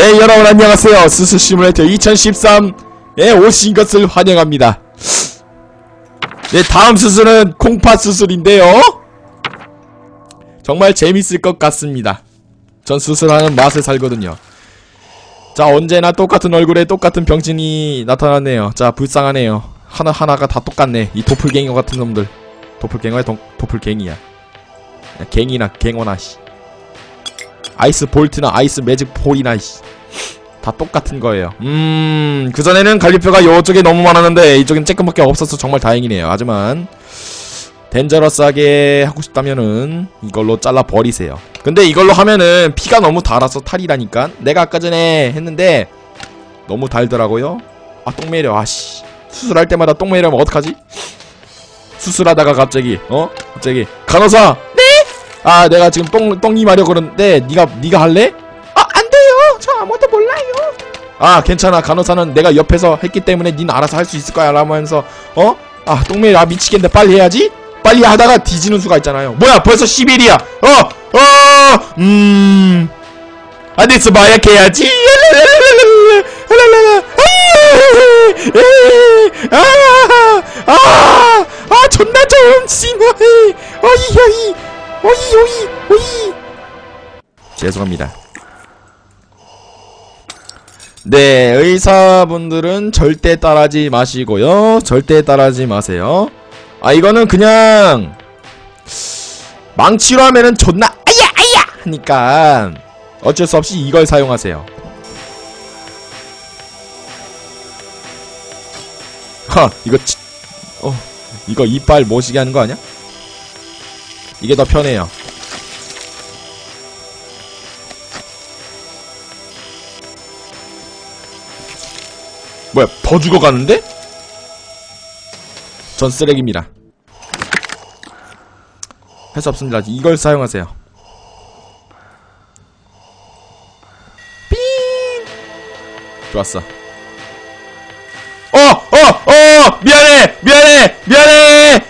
네 여러분 안녕하세요. 수수 시뮬레이터 2013에 오신 것을 환영합니다. 네 다음 수술은 콩팥 수술인데요. 정말 재밌을 것 같습니다. 전 수술하는 맛을 살거든요. 자 언제나 똑같은 얼굴에 똑같은 병진이 나타났네요. 자 불쌍하네요. 하나하나가 다 똑같네. 이 도플갱어 같은 놈들. 도플갱어야 도, 도플갱이야. 야, 갱이나 갱어나 씨. 아이스 볼트나 아이스 매직 폴이나 씨. 다 똑같은 거예요. 음, 그전에는 갈비뼈가 요쪽에 너무 많았는데 이쪽엔 쬐끔밖에 없어서 정말 다행이네요. 하지만 덴저러스하게 하고 싶다면은 이걸로 잘라 버리세요. 근데 이걸로 하면은 피가 너무 달아서 탈이라니까. 내가 아까 전에 했는데 너무 달더라고요. 아, 똥매려. 아씨. 수술할 때마다 똥매려면 어떡하지? 수술하다가 갑자기 어? 갑자기 간호사 아 내가 지금 똥 똥이 마려 그러는데 네가 네가 할래? 아 안 돼요. 저 몰라요. 아 괜찮아 간호사는 내가 옆에서 했기 때문에 닌 알아서 할 수 있을 거야 라면서 어? 아 똥매일 아 미치겠네 빨리 해야지. 빨리 하다가 뒤지는 수가 있잖아요. 뭐야 벌써 10일이야. 어? 어? 음. 안 됐어 마약해야지. 아, 아, 아, 존나 좀 심해. 어이, 어이. 오이 오이 오이 죄송합니다 네 의사분들은 절대 따라하지 마시고요 절대 따라하지 마세요 아 이거는 그냥 망치로 하면은 존나 아야 아야 하니까 어쩔 수 없이 이걸 사용하세요 하 이거 치, 어 이거 이빨 모시게 하는 거 아니야? 이게 더 편해요. 뭐야, 더 죽어가는데? 전 쓰레기입니다. 할 수 없습니다. 이걸 사용하세요. 삥! 좋았어. 어! 어! 어! 미안해! 미안해! 미안해!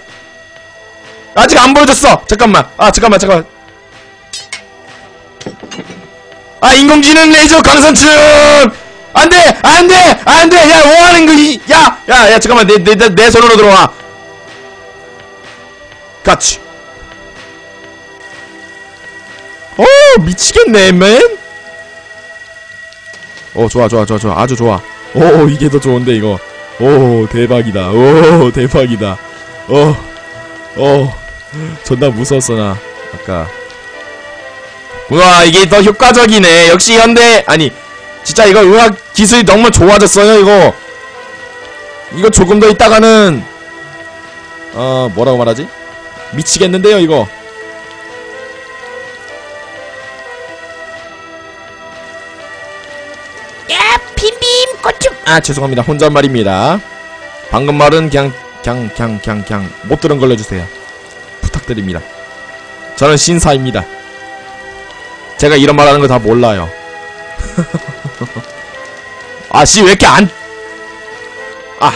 아직 안 보여줬어. 잠깐만. 아 잠깐만 잠깐만. 아 인공지능 레이저 강선충. 안돼 안돼 안돼 야 뭐하는 거이 야야야 잠깐만 내 내 내 손으로 들어와. 같이. 오 미치겠네 맨. 오 좋아 좋아 좋아 좋아 아주 좋아. 오 이게 더 좋은데 이거. 오 대박이다. 오 대박이다. 오. 어 존나 무서웠어 나 아까 우와 이게 더 효과적이네 역시 현대 아니 진짜 이거 의학 기술이 너무 좋아졌어요 이거. 이거 조금 더 있다가는 어 뭐라고 말하지? 미치겠는데요 이거. 야 빔빔 꽃좀 아 죄송합니다. 혼잣말입니다. 방금 말은 그냥 그냥 그냥 그냥 그냥 못 들은 걸로 해주세요. 부탁드립니다. 저는 신사입니다. 제가 이런 말 하는 거 다 몰라요 아씨 왜 이렇게 안 아.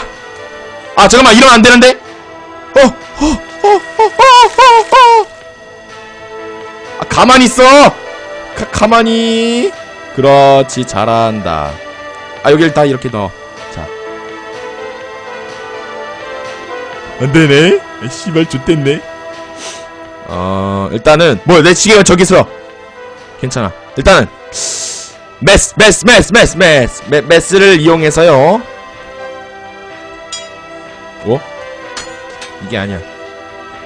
아 잠깐만 이러면 안 되는데? 어, 어, 어, 어. 아 가만히 있어. 가, 가만히. 그렇지 잘한다. 아 여길 다 이렇게 넣어. 자. 안 되네. 아, 씨발 좋댔네. 어 일단은 뭐내 지게가 저기 있어. 괜찮아. 일단은 메스 메스 메스 메스 메스. 메, 메스를 이용해서요. 뭐? 이게 아니야.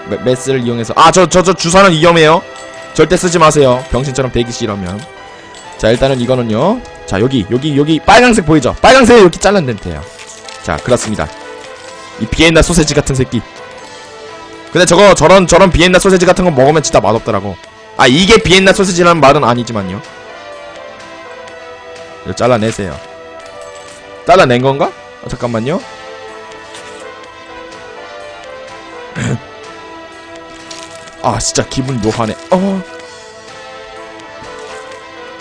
메, 메스를 이용해서. 아 저 저 저 주사는 위험해요. 절대 쓰지 마세요. 병신처럼 싫으면. 자 일단은 이거는요. 자 여기 여기 여기 빨강색 보이죠? 빨강색에 이렇게 잘라낸 데요. 자 그렇습니다. 이 비엔나 소세지 같은 새끼. 근데 저거 저런 저런 비엔나 소세지 같은 거 먹으면 진짜 맛없더라고. 아 이게 비엔나 소세지라는 말은 아니지만요 이거 잘라내세요. 잘라낸 건가? 어, 잠깐만요. 아 진짜 기분 묘하네. 어.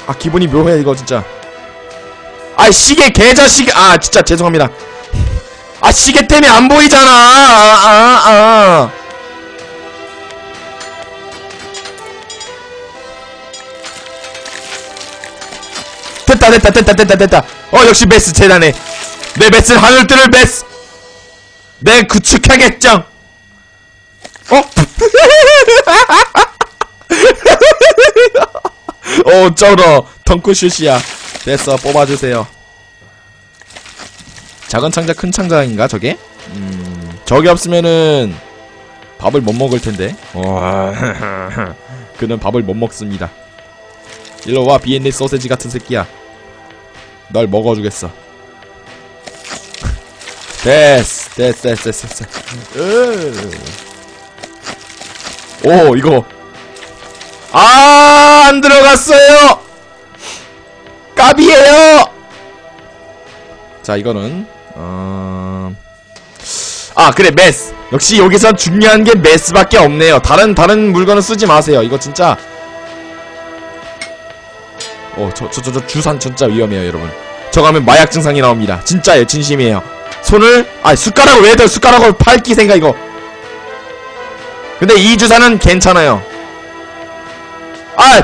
아 기분이 묘해 이거 진짜. 아 시계 개자식 아 진짜 죄송합니다. 아 시계 때문에 안 보이잖아. 아, 아, 아. 됐다 됐다 됐다 됐다 됐다. 어 역시 메스 재단해 내 메스는 하늘 뜰을 메스. 내 구축하겠정. 어? 오 쩔어. 덩크슛이야. 됐어 뽑아주세요. 작은 창자 큰 창자인가 저게? 음 저게 없으면은 밥을 못 먹을 텐데. 와 그는 밥을 못 먹습니다. 일로 와 비엔니 소세지 같은 새끼야 널 먹어주겠어 됐어 됐어 됐어 됐어. 오 이거 아, 안 들어갔어요! 까비에요! 자, 이거는, 어... 아, 그래, 메스. 역시 여기선 중요한 게 메스밖에 없네요. 다른, 다른 물건은 쓰지 마세요. 이거 진짜. 어, 저, 저, 저, 저 주산 진짜 위험해요, 여러분. 저거 하면 마약 증상이 나옵니다. 진짜예요, 진심이에요. 손을, 아, 숟가락을 왜 들, 숟가락을 팔기 생각, 이거. 근데 이 주사는 괜찮아요. 아!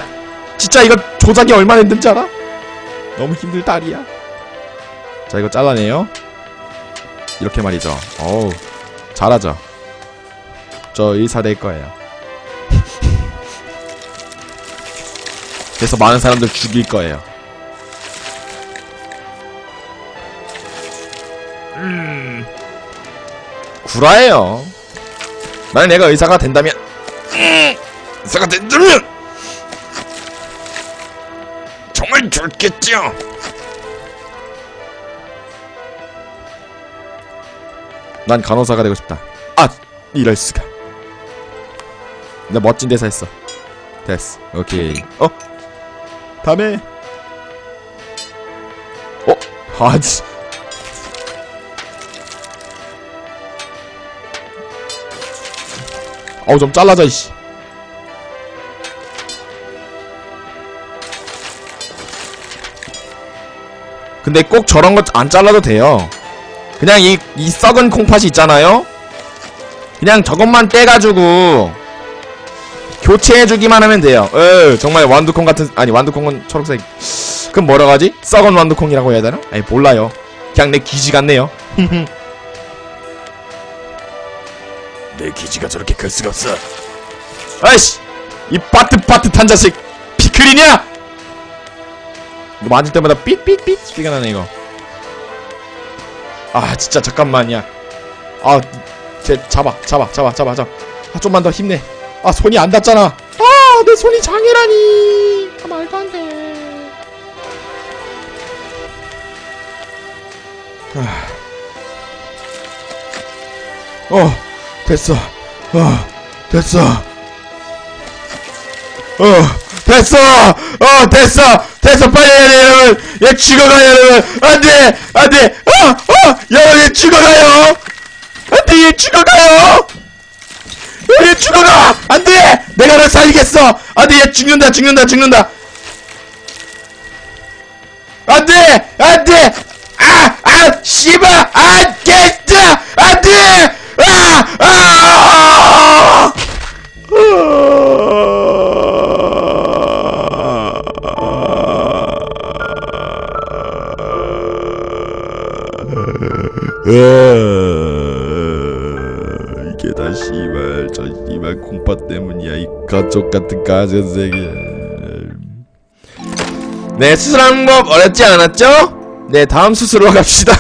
진짜 이거 조작이 얼마나 힘든지 알아? 너무 힘들 딸이야. 자, 이거 잘라내요. 이렇게 말이죠. 어우, 잘하죠. 저 의사 될 거예요. 그래서 많은 사람들 죽일 거예요. 음, 구라예요. 만약 내가 의사가 된다면, 음, 의사가 된다면, 정말 좋겠죠. 난 간호사가 되고 싶다. 아, 이럴 수가. 나 멋진 대사 했어. 됐어. 오케이. 어? 다음에. 어? 아지. 어우 좀 잘라져 이씨. 근데 꼭 저런 거안 잘라도 돼요. 그냥 이, 이 썩은 콩팥이 있잖아요? 그냥 저것만 떼가지고, 교체해주기만 하면 돼요. 어, 정말 완두콩 같은, 아니, 완두콩은 초록색. 그럼 뭐라고 하지? 썩은 완두콩이라고 해야 되나? 아니, 몰라요. 그냥 내 기지 같네요. 내 기지가 저렇게 클 수가 없어. 아이씨! 이 빠듯빠듯한 자식! 피클이냐? 이거 맞을 때마다 삐삐삐 소리가 나네 이거 아 진짜 잠깐만이야 아쟤 잡아 잡아 잡아 잡아 잡아 아 좀만 더 힘내 아 손이 안 닿잖아. 아 내 손이 장애라니. 아 말도 안돼. 아. 어 됐어. 어 됐어. 어 됐어. 어 됐어. 됐어. 빨리 해야 돼 여러분. 얘 죽어가요 여러분. 안돼 안돼. 어어 여러분 얘 죽어가요. 안돼 얘 죽어가요 얘 죽어가 안돼 내가 널 살리겠어 안 돼 얘 죽는다 죽는다 죽는다 안 돼 안 돼 아 아 씨발 안겠다 안 돼 아아 이게 다 씨발 저 씨발 콩팥 때문이야 이 가족 같은 가전 세계 네 수술하는 법 어렵지 않았죠? 네 다음 수술로 갑시다